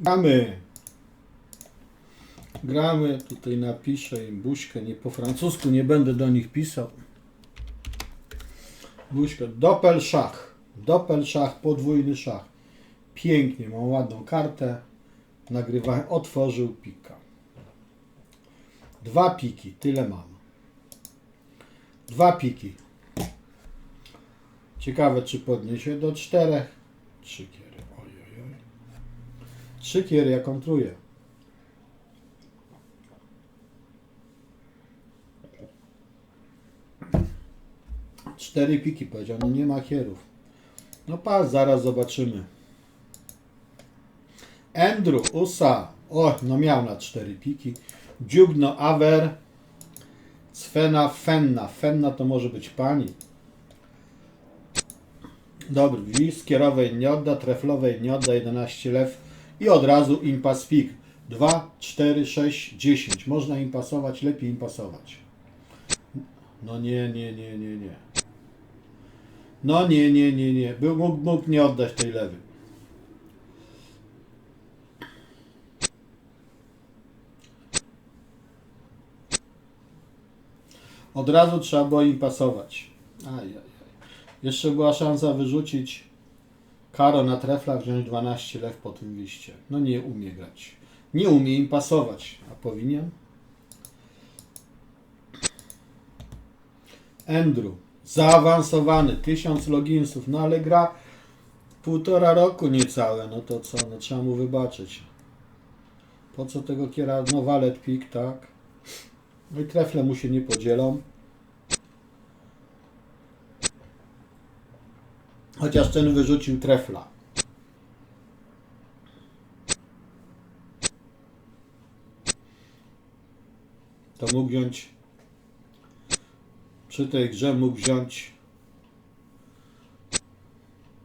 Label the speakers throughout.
Speaker 1: Gramy. Gramy. Tutaj napiszę im buźkę. Nie po francusku nie będę do nich pisał. Buźkę. Doppel szach. Doppel szach, podwójny szach. Pięknie, mam ładną kartę. Nagrywałem, otworzył pika. Dwa piki, tyle mam. Dwa piki. Ciekawe, czy podniesie do czterech. Trzy kiery. Kiery, ja kontruję. Cztery piki powiedział, no nie ma kierów. No pas, zaraz zobaczymy. Andrew, Usa. O, no miał na cztery piki. Dziubno, Aver. Svena, Fenna. Fenna to może być pani. Dobry, wis, kierowej nie odda, treflowej nie odda, 11 lew i od razu impas pik. 2, 4, 6, 10. Można impasować, lepiej impasować. No nie, nie, nie, nie, nie. No nie, nie, nie, nie. Był, mógł, mógł nie oddać tej lewy. Od razu trzeba było im pasować. Ajajaj. Jeszcze była szansa wyrzucić Karo na trefla, wziąć 12 lew po tym liście. No nie umie grać. Nie umie im pasować. A powinien? Andrew. Zaawansowany. 1000 loginsów. No ale gra półtora roku niecałe. No to co? No trzeba mu wybaczyć. Po co tego kiera? No walet pik, tak. No i trefle mu się nie podzielą. Chociaż ten wyrzucił trefla. To mógł wziąć przy tej grze mógł wziąć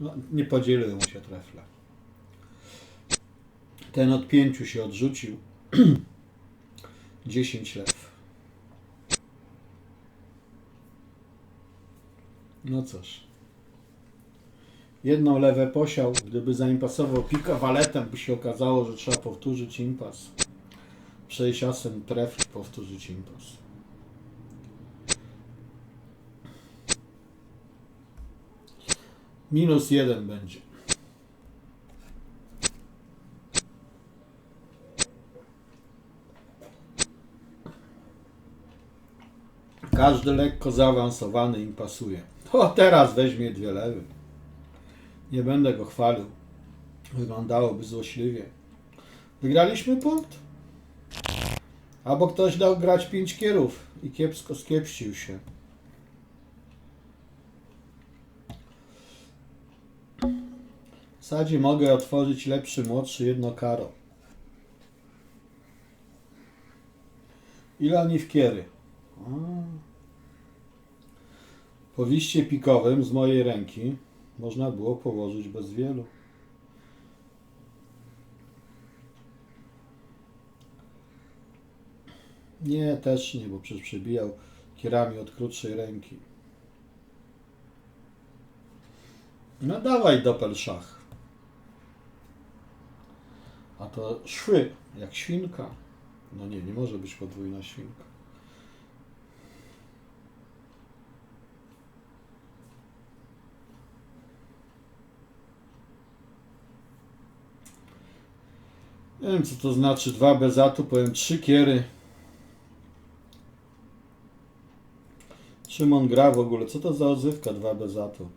Speaker 1: no, nie podzieliły mu się trefle. Ten od pięciu się odrzucił. 10 lew. No cóż. Jedną lewę posiał. Gdyby zaimpasował pika waletem, by się okazało, że trzeba powtórzyć impas. Przejść asem tref powtórzyć impas. Minus jeden będzie. Każdy lekko zaawansowany im pasuje. O, teraz weźmie dwie lewy. Nie będę go chwalił. Wyglądałoby złośliwie. Wygraliśmy punkt? Albo ktoś dał grać pięć kierów i kiepsko skiepścił się. W zasadzie mogę otworzyć lepszy, młodszy, jedno karo. Ile oni w kiery? Po pikowym z mojej ręki można było położyć bez wielu. Nie, też nie, bo przecież przebijał kierami od krótszej ręki. No dawaj dopel szach. A to szwy, jak świnka. No nie, nie może być podwójna świnka. Nie wiem co to znaczy dwa bez atu, powiem trzy kiery. Szymon gra w ogóle, co to za odzywka dwa bez atu?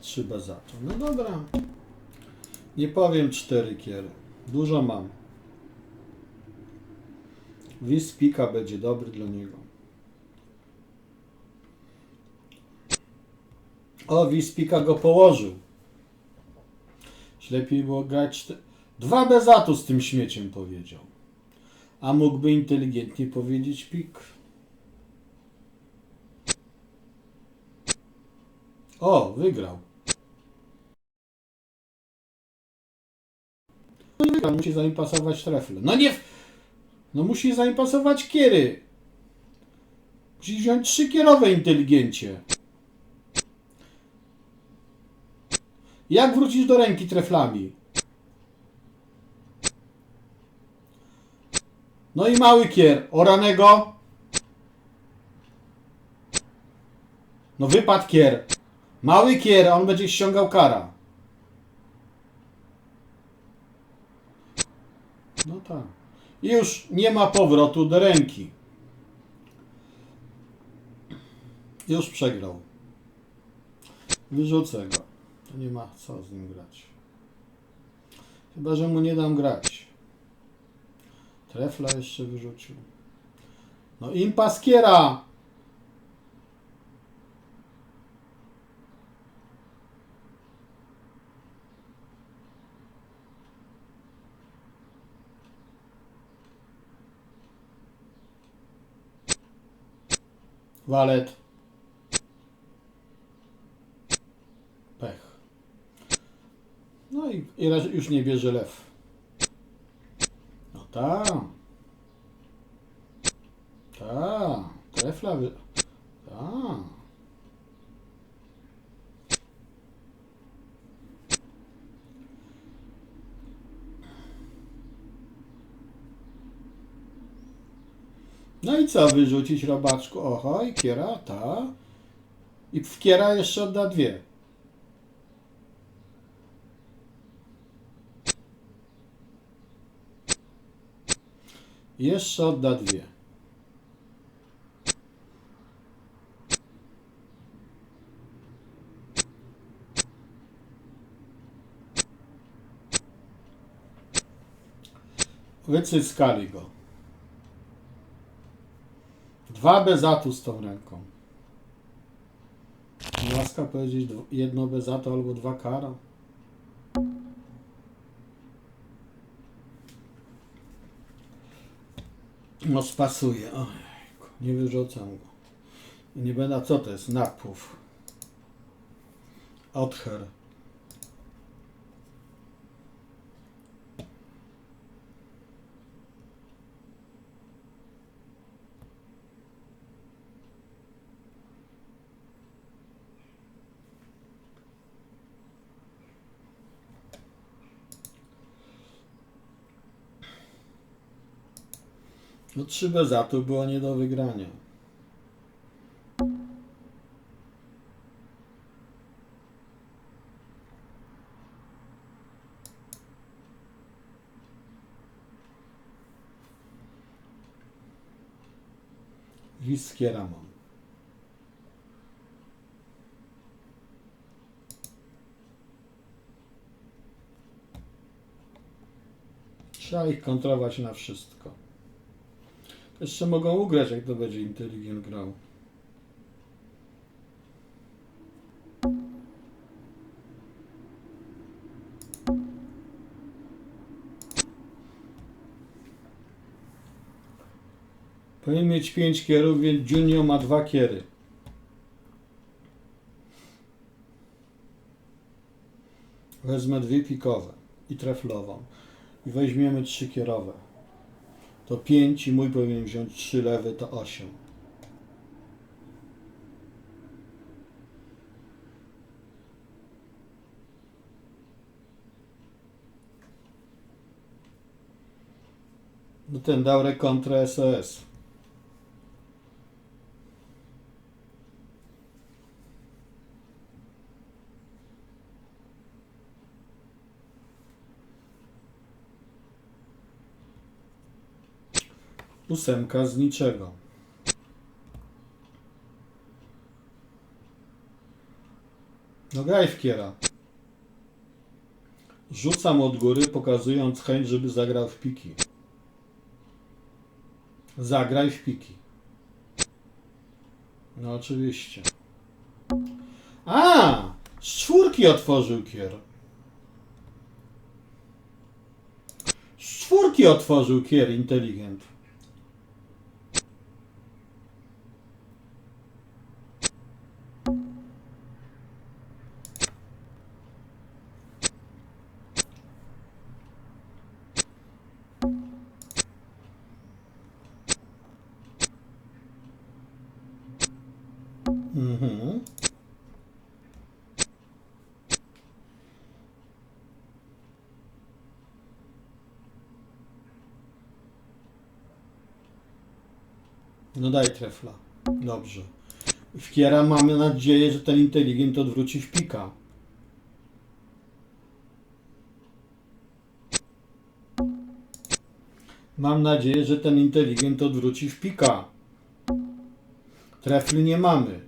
Speaker 1: Trzy bez atu. No dobra. Nie powiem cztery kiery. Dużo mam. Wispika będzie dobry dla niego. O, Wispika go położył. Lepiej było grać. Dwa bez atu z tym śmieciem powiedział. A mógłby inteligentnie powiedzieć pik. O, wygrał. No i wygrał, musi zaimpasować trefle. No nie... No musi zaimpasować kiery. Musi wziąć trzy kierowe inteligencie. Jak wrócisz do ręki treflami? No i mały kier. Oranego. No wypadł kier. Mały kier, a on będzie ściągał kara. No tak. Już nie ma powrotu do ręki. Już przegrał. Wyrzucę go. To nie ma co z nim grać. Chyba, że mu nie dam grać. Trefla jeszcze wyrzucił. No impaskiera! Walet. No i, i raz- już nie bierze lew. No tak. Tak. Trefla. Tak. No i co wyrzucić robaczku? Oho, i kiera, ta. I w kiera jeszcze odda dwie. Jeszcze odda dwie. Wycyskali go. Dwa bezatu z tą ręką. Łaska powiedzieć jedno bezato albo dwa kara. No spasuje. Ojejku, nie wyrzucam go. Nie będę, co to jest? Napów. Otcher. No trzy bezatu było nie do wygrania. Wiskiera mam. Trzeba ich kontrolować na wszystko. Jeszcze mogą ugrać, jak to będzie inteligent grał. Powinien mieć 5 kierów, więc Junio ma dwa kiery. Wezmę dwie pikowe i treflową. I weźmiemy trzy kierowe. To 5 i mój powinien wziąć 3 lewy, to 8. No ten dał rekontrę SOS. Ósemka z niczego. No graj w kiera. Rzucam od góry, pokazując chęć, żeby zagrał w piki. Zagraj w piki. No oczywiście. A! Z czwórki otworzył kier. Z czwórki otworzył kier inteligent. Mhm. No daj trefla. Dobrze. W kiera mamy nadzieję, że ten inteligent odwróci w pika. Mam nadzieję, że ten inteligent odwróci w pika. Trefli nie mamy.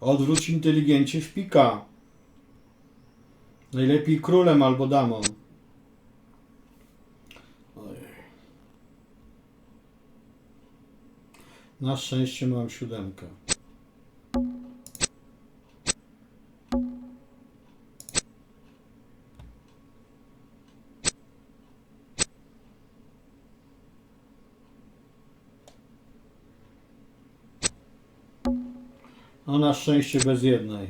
Speaker 1: Odwróć inteligencie w pika. Najlepiej królem albo damą. Ojej. Na szczęście mam siódemkę. No na szczęście bez jednej.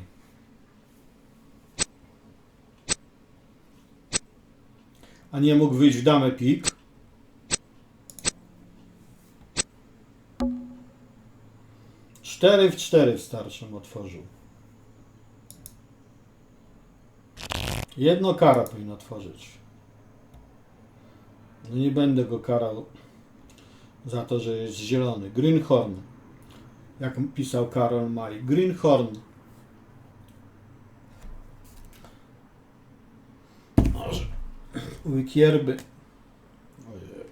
Speaker 1: A nie mógł wyjść w damę pik. Cztery w cztery w starszym otworzył. Jedno kara powinno otworzyć. No nie będę go karał za to, że jest zielony. Greenhorn. Jak pisał Karol May. Greenhorn. Może. Wykierby. Ojej.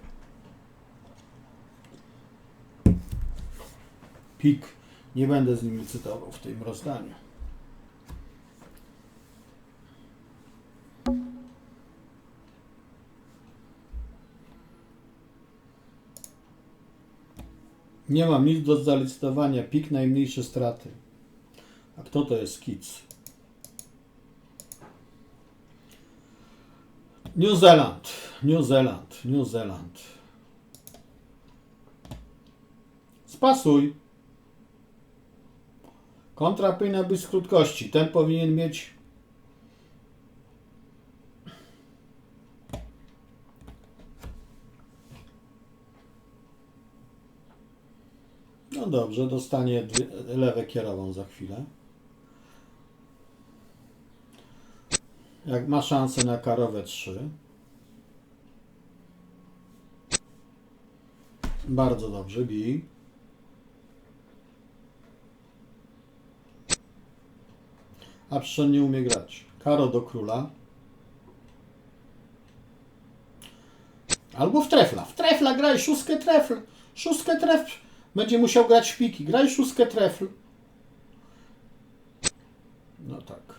Speaker 1: Pik. Nie będę z nimi cytował w tym rozdaniu. Nie mam nic do zalicytowania. Pik najmniejsze straty. A kto to jest kic? New Zealand. New Zealand. New Zealand. Spasuj. Kontra powinna być z krótkości. Ten powinien mieć. No dobrze, dostanie lewę kierową za chwilę. Jak ma szansę na karowę 3. Bardzo dobrze, bij. A przecież nie umie grać. Karo do króla. Albo w trefla. W trefla graj, szóstkę trefl. Szóstkę trefl. Będzie musiał grać w piki. Graj szóstkę trefl. No tak.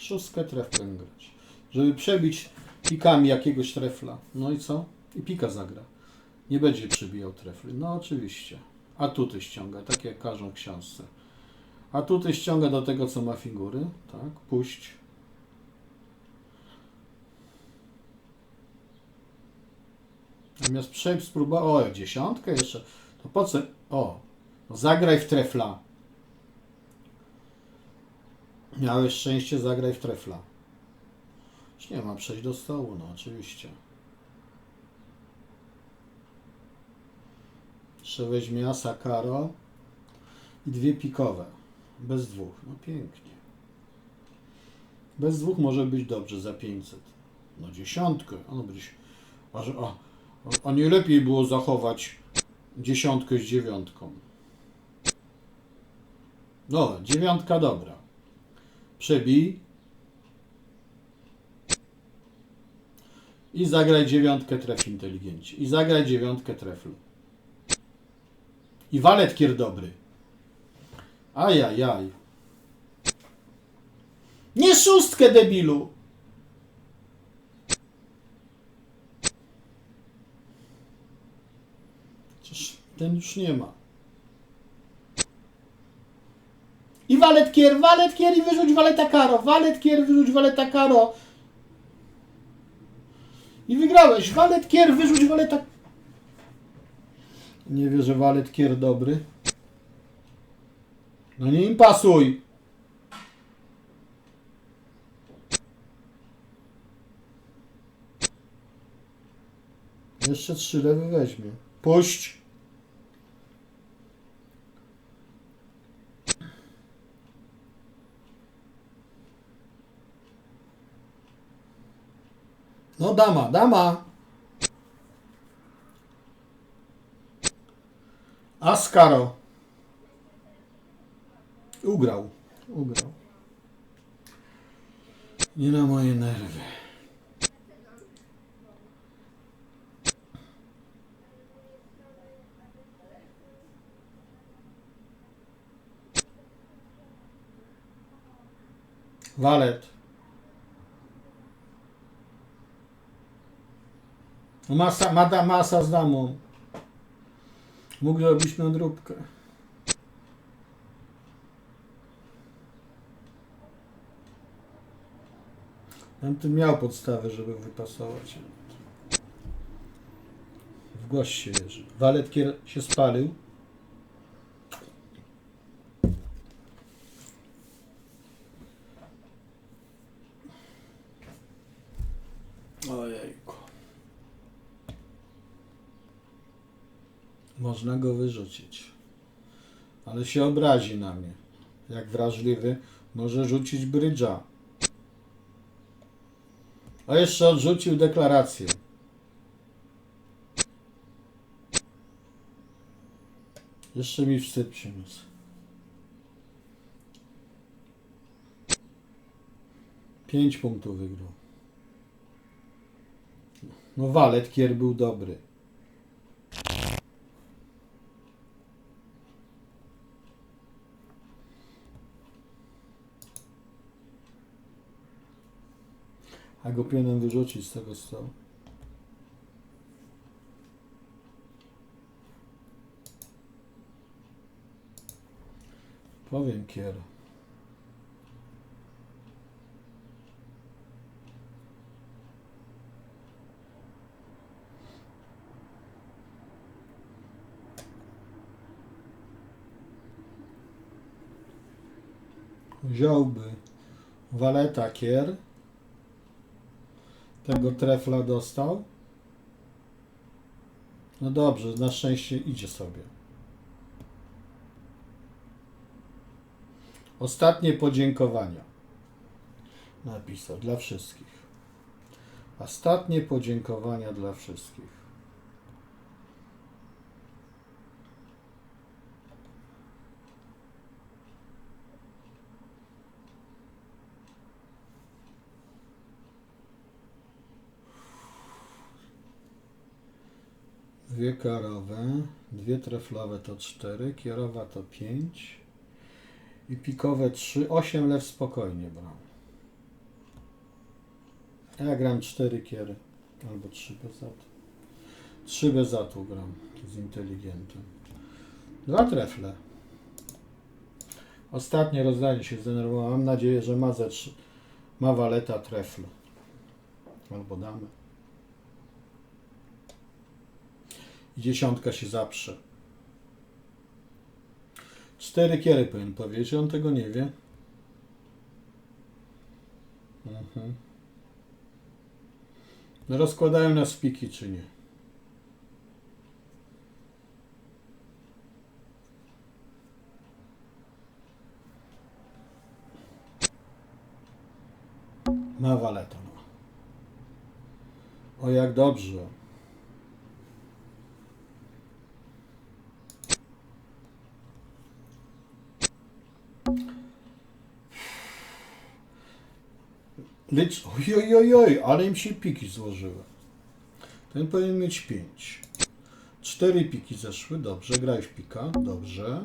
Speaker 1: Szóstkę treflem grać. Żeby przebić pikami jakiegoś trefla. No i co? I pika zagra. Nie będzie przebijał trefli. No oczywiście. A tutaj ściąga, tak jak każą książce. A tutaj ściąga do tego, co ma figury. Tak, puść. Natomiast przejść spróbował, o, dziesiątkę jeszcze, to po co, o, zagraj w trefla. Miałeś szczęście, zagraj w trefla. Już nie ma przejść do stołu, no oczywiście. Jeszcze weźmie asa karo i dwie pikowe. Bez dwóch, no pięknie. Bez dwóch może być dobrze za 500. No dziesiątkę, ono będzie, a, że- a, a nie lepiej było zachować dziesiątkę z dziewiątką. No, dziewiątka dobra. Przebij. I zagraj dziewiątkę tref inteligencie. I zagraj dziewiątkę treflu. I walet kier dobry. Ajajaj. Nie szóstkę debilu. Przecież ten już nie ma. I walet kier, walet kier i wyrzuć waleta karo. Walet kier, wyrzuć waleta karo. I wygrałeś. Walet kier, wyrzuć waleta... Nie wierzę, walet kier dobry. No nie im pasuj! Jeszcze trzy lewy weźmie. Puść! No dama, dama! Askaro. Ugrał. Ugrał. Nie na moje nerwy. Walet. Masa, mada, masa z damą. Mógł robić nadróbkę. Tamten miał podstawę, żeby wypasować. W gość się jeży. Walet się spalił. Można go wyrzucić. Ale się obrazi na mnie. Jak wrażliwy, może rzucić brydża. A jeszcze odrzucił deklarację. Jeszcze mi wstyd przyniósł. Pięć punktów wygrał. No walet kier był dobry. A go pionem wyrzucić z tego stołu. Powiem kier. Wziąłby waleta kier. Tego trefla dostał. No dobrze, na szczęście idzie sobie. Ostatnie podziękowania. Napisał dla wszystkich. Ostatnie podziękowania dla wszystkich. Dwie karowe, dwie treflowe to cztery, kierowa to pięć i pikowe trzy, osiem lew spokojnie bram. Ja gram cztery kiery, albo trzy bez zatu. Trzy bez zatu gram z inteligentem. Dwa trefle. Ostatnie rozdanie się zdenerwowało. Mam nadzieję, że ma ze ma waleta trefle. Albo damy. I dziesiątka się zaprze. Cztery kiery powinien powiedzieć, on tego nie wie. Mhm. Rozkładają na spiki, czy nie? Ma waleta. No. O jak dobrze. Lecz, oj, oj, oj, ale im się piki złożyły. Ten powinien mieć 5. Cztery piki zeszły, dobrze, graj w pika, dobrze.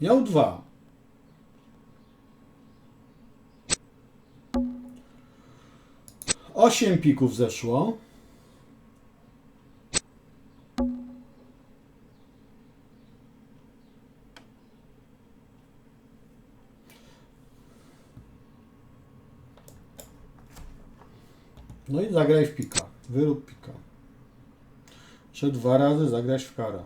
Speaker 1: Miał dwa. Osiem pików zeszło. No i zagraj w pika. Wyrób pika. Czy dwa razy zagrać w kara.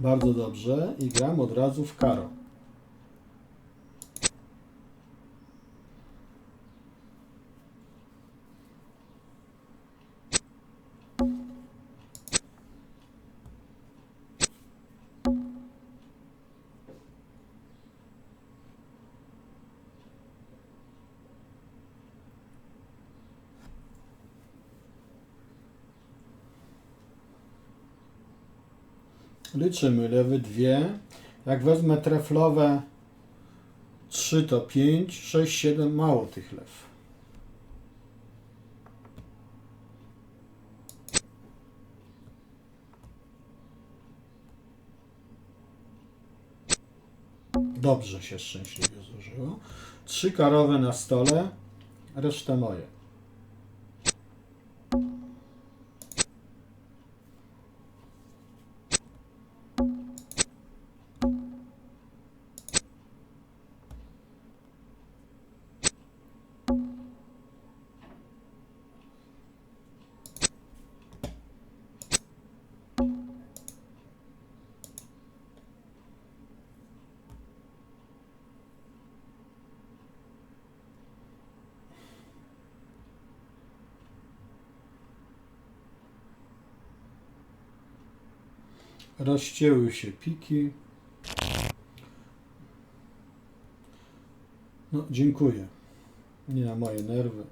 Speaker 1: Bardzo dobrze i gram od razu w karo. Liczymy lewy dwie. Jak wezmę treflowe 3 to 5, 6, 7, mało tych lew. Dobrze się szczęśliwie złożyło. Trzy karowe na stole, reszta moje. Rozcięły się piki. No, dziękuję. Nie na moje nerwy.